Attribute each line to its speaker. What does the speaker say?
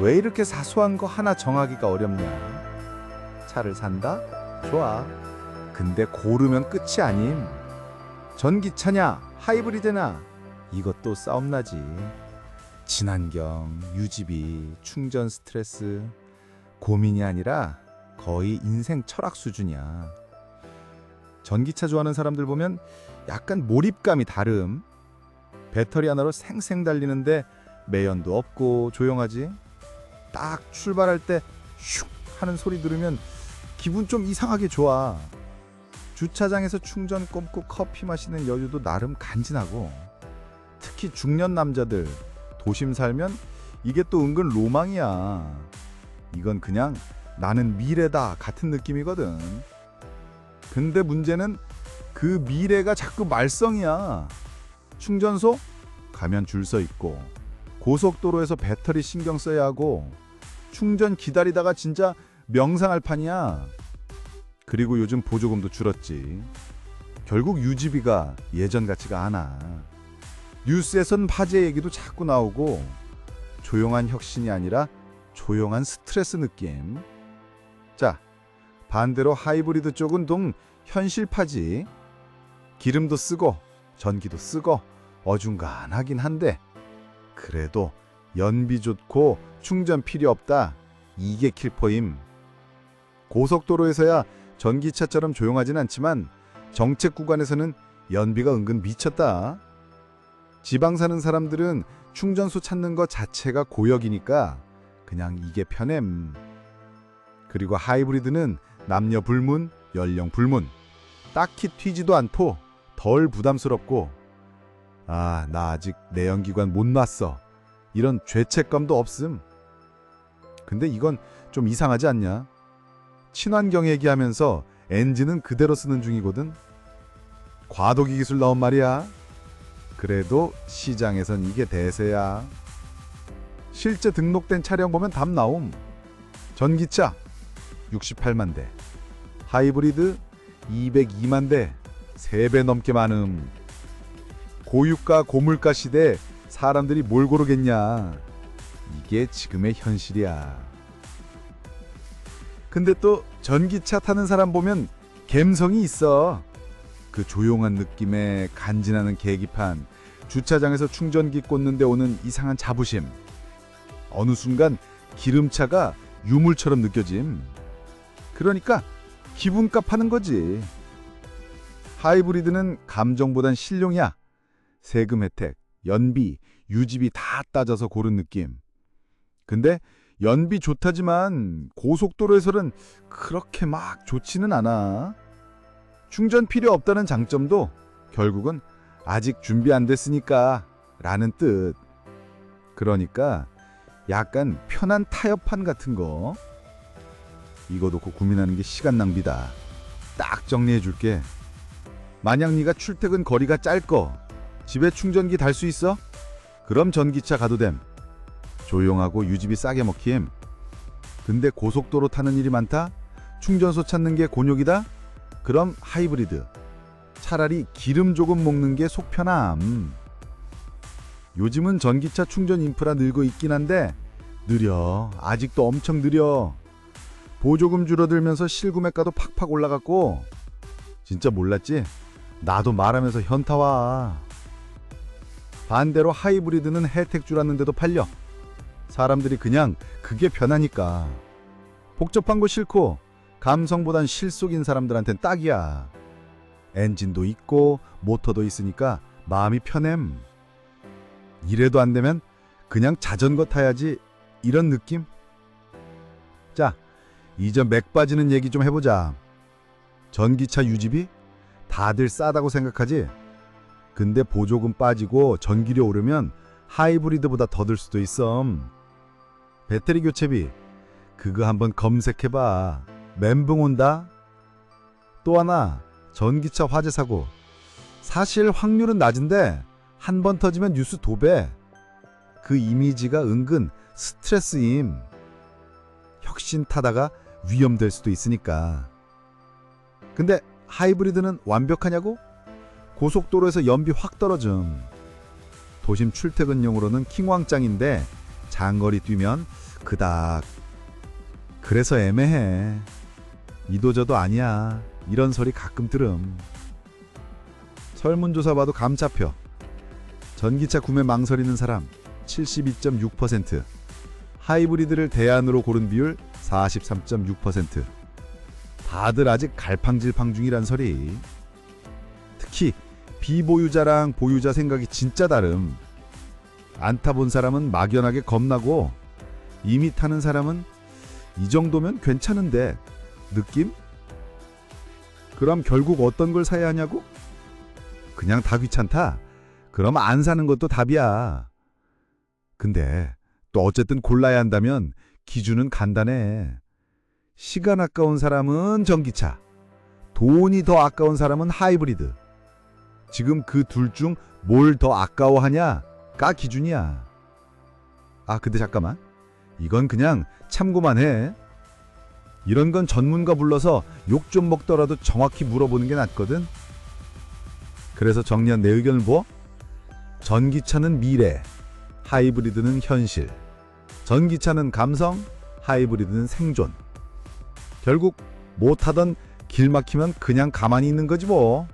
Speaker 1: 왜 이렇게 사소한 거 하나 정하기가 어렵냐? 차를 산다? 좋아. 근데 고르면 끝이 아님. 전기차냐, 하이브리드냐? 이것도 싸움 나지. 친환경, 유지비, 충전 스트레스 고민이 아니라 거의 인생 철학 수준이야. 전기차 좋아하는 사람들 보면 약간 몰입감이 다름. 배터리 하나로 생생 달리는데 매연도 없고 조용하지. 딱 출발할 때 슉 하는 소리 들으면 기분 좀 이상하게 좋아. 주차장에서 충전 꼽고 커피 마시는 여유도 나름 간지나고. 특히 중년 남자들 도심 살면 이게 또 은근 로망이야. 이건 그냥 나는 미래다 같은 느낌이거든. 근데 문제는 그 미래가 자꾸 말썽이야. 충전소 가면 줄 서 있고 고속도로에서 배터리 신경 써야 하고 충전 기다리다가 진짜 명상할 판이야. 그리고 요즘 보조금도 줄었지. 결국 유지비가 예전 같지가 않아. 뉴스에선 화재 얘기도 자꾸 나오고 조용한 혁신이 아니라 조용한 스트레스 느낌. 자, 반대로 하이브리드 쪽은 동 현실파지. 기름도 쓰고 전기도 쓰고 어중간하긴 한데 그래도 연비 좋고 충전 필요 없다. 이게 킬포임. 고속도로에서야 전기차처럼 조용하진 않지만 정책 구간에서는 연비가 은근 미쳤다. 지방 사는 사람들은 충전소 찾는 것 자체가 고역이니까 그냥 이게 편함. 그리고 하이브리드는 남녀 불문, 연령 불문. 딱히 튀지도 않고 덜 부담스럽고 아, 나 아직 내연기관 못 놨어. 이런 죄책감도 없음. 근데 이건 좀 이상하지 않냐? 친환경 얘기하면서 엔진은 그대로 쓰는 중이거든. 과도기 기술 나온 말이야. 그래도 시장에선 이게 대세야. 실제 등록된 차량 보면 답 나옴. 전기차 68만 대, 하이브리드 202만 대, 3배 넘게 많음. 고유가 고물가 시대 사람들이 뭘 고르겠냐. 이게 지금의 현실이야. 근데 또 전기차 타는 사람 보면 갬성이 있어. 그 조용한 느낌에 간지나는 계기판, 주차장에서 충전기 꽂는데 오는 이상한 자부심. 어느 순간 기름차가 유물처럼 느껴짐. 그러니까 기분값 하는 거지. 하이브리드는 감정보단 실용이야. 세금 혜택, 연비, 유지비 다 따져서 고른 느낌. 근데 연비 좋다지만 고속도로에서는 그렇게 막 좋지는 않아. 충전 필요 없다는 장점도 결국은 아직 준비 안 됐으니까 라는 뜻. 그러니까 약간 편한 타협판 같은 거. 이거 놓고 고민하는 게 시간 낭비다. 딱 정리해 줄게. 만약 네가 출퇴근 거리가 짧고 집에 충전기 달 수 있어? 그럼 전기차 가도 됨. 조용하고 유지비 싸게 먹힘. 근데 고속도로 타는 일이 많다? 충전소 찾는 게 곤욕이다? 그럼 하이브리드. 차라리 기름 조금 먹는 게 속 편함. 요즘은 전기차 충전 인프라 늘고 있긴 한데 느려. 아직도 엄청 느려. 보조금 줄어들면서 실구매가도 팍팍 올라갔고 진짜 몰랐지? 나도 말하면서 현타 와. 반대로 하이브리드는 혜택 줄었는데도 팔려. 사람들이 그냥 그게 편하니까. 복잡한 거 싫고 감성보단 실속인 사람들한텐 딱이야. 엔진도 있고 모터도 있으니까 마음이 편함. 이래도 안 되면 그냥 자전거 타야지 이런 느낌? 자, 이제 맥 빠지는 얘기 좀 해보자. 전기차 유지비? 다들 싸다고 생각하지? 근데 보조금 빠지고 전기료 오르면 하이브리드보다 더 들 수도 있어. 배터리 교체비 그거 한번 검색해봐. 멘붕 온다. 또 하나 전기차 화재 사고. 사실 확률은 낮은데 한 번 터지면 뉴스 도배. 그 이미지가 은근 스트레스임. 혁신 타다가 위험될 수도 있으니까. 근데 하이브리드는 완벽하냐고? 고속도로에서 연비 확 떨어짐. 도심 출퇴근용으로는 킹왕짱인데 장거리 뛰면 그닥. 그래서 애매해. 이도저도 아니야. 이런 소리 가끔 들음. 설문조사 봐도 감 잡혀. 전기차 구매 망설이는 사람 72.6%. 하이브리드를 대안으로 고른 비율 43.6%. 다들 아직 갈팡질팡 중이란 소리. 특히 비보유자랑 보유자 생각이 진짜 다름. 안 타본 사람은 막연하게 겁나고 이미 타는 사람은 이 정도면 괜찮은데 느낌? 그럼 결국 어떤 걸 사야 하냐고? 그냥 다 귀찮다. 그럼 안 사는 것도 답이야. 근데 또 어쨌든 골라야 한다면 기준은 간단해. 시간 아까운 사람은 전기차. 돈이 더 아까운 사람은 하이브리드. 지금 그 둘 중 뭘 더 아까워하냐가 기준이야. 아, 근데 잠깐만. 이건 그냥 참고만 해. 이런 건 전문가 불러서 욕 좀 먹더라도 정확히 물어보는 게 낫거든. 그래서 정리한 내 의견을 뭐? 전기차는 미래, 하이브리드는 현실. 전기차는 감성, 하이브리드는 생존. 결국 못 타던 길 막히면 그냥 가만히 있는 거지 뭐.